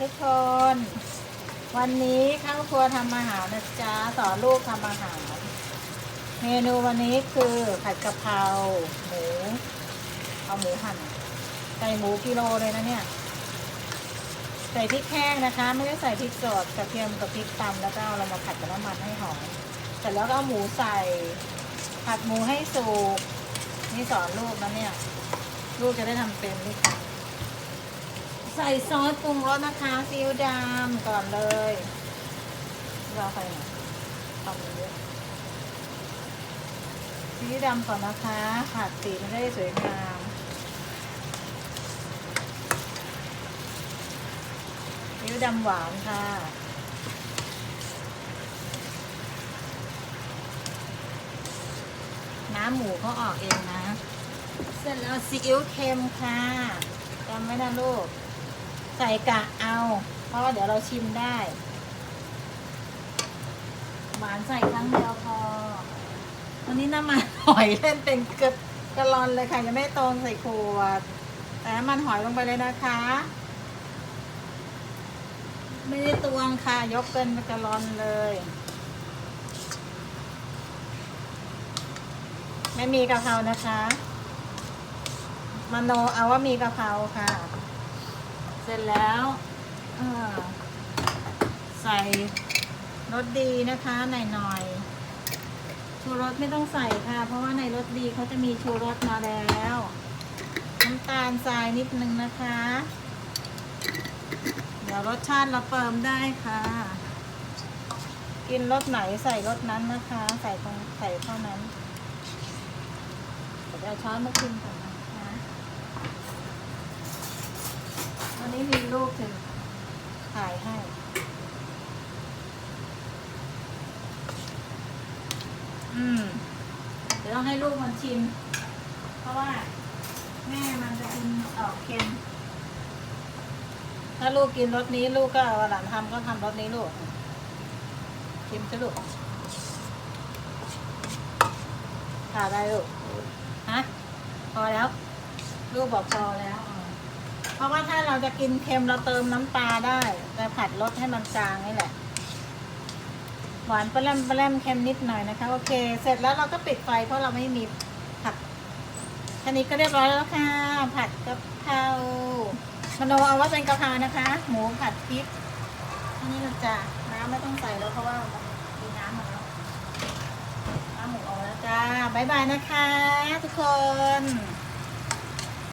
ทุกคน วันนี้ข้าวครัวทำอาหารนะจ๊ะสอนลูกทำอาหาร เมนูวันนี้คือผัดกะเพราหมู เอาหมูหั่นใส่หมูกิโลเลยนะเนี่ย ใส่พริกแห้งนะคะ ไม่ได้ใส่พริกสดกระเทียมกับพริกตำแล้วก็เอาเรามาผัดกับน้ำมันให้หอมเสร็จแล้วก็เอาหมูใส่ ผัดหมูให้สุกนี่สอนลูกนะเนี่ย ลูกจะได้ทำเป็นลูกค่ะ ใส่ซอสปรุงรสนะคะซีอิ๊วดำก่อนเลยรอใส่หน่อยทำเยอะซีอิ๊วดำก่อนนะคะผัดสีมันได้สวยงามซีอิ๊วดำหวานค่ะน้ำหมูเขาออกเองนะ เสร็จแล้วซีอิ๊วเค็มค่ะจำไว้นะลูก ใส่กะเอา เพราะว่าเดี๋ยวเราชิมได้ หวานใส่ครั้งเดียวพอ วันนี้น้ำมันหอยเล่นเป็นเกระกระลอนเลยค่ะยังไม่ตรงใส่ขวดแต่น้ำมันหอยลงไปเลยนะคะ ไม่ได้ตวงค่ะ ยกเป็นกระลอนเลย ไม่มีกะเพรานะคะมโนเอาว่ามีกะเพราค่ะ ร็จแล้วใส่รสดีนะคะหน่อยหน่อยๆชูรสไม่ต้องใส่ค่ะ เพราะว่าในรสดีเขาจะมีชูรสมาแล้วน้ำตาลทรายนิดนึงนะคะ เดี๋ยวรสชาติเราเติมได้ค่ะ กินรสไหนใส่รสนั้นนะคะ ใส่ตรงใส่เท่านั้นเดี๋ยวช้อนมากินก่ะ ลูกถึงถ่ายให้อืมเดี๋ยวต้องให้ลูกมันชิม เพราะว่า แม่มันจะกินออกเค็ม ถ้าลูกกินรสนี้ลูกก็เอาหลานทำก็ทำรสนี้ลูกชิมสิลูกถ่าได้ลูก ฮะ พอแล้ว ลูกบอกพอแล้ว เพราะว่าถ้าเราจะกินเค็มเราเติมน้ำปลาได้แต่ผัดรสให้มันจางนี่แหละ หวานปลาแรมปลาแรมเค็มนิดหน่อยนะคะ โอเค เสร็จแล้วเราก็ปิดไฟเพราะเราไม่มีผัดแค่นี้ก็เรียบร้อยแล้วค่ะ ผัดกะเพรามโนเอาว่าเป็นกะเพรานะคะ หมูผัดพริกอันนี้เราจะน้ำไม่ต้องใส่แล้วเพราะว่ามันมีน้ำหมดแล้วน้ำหมูออกแล้วจ้าบ๊ายบายนะคะ ทุกคน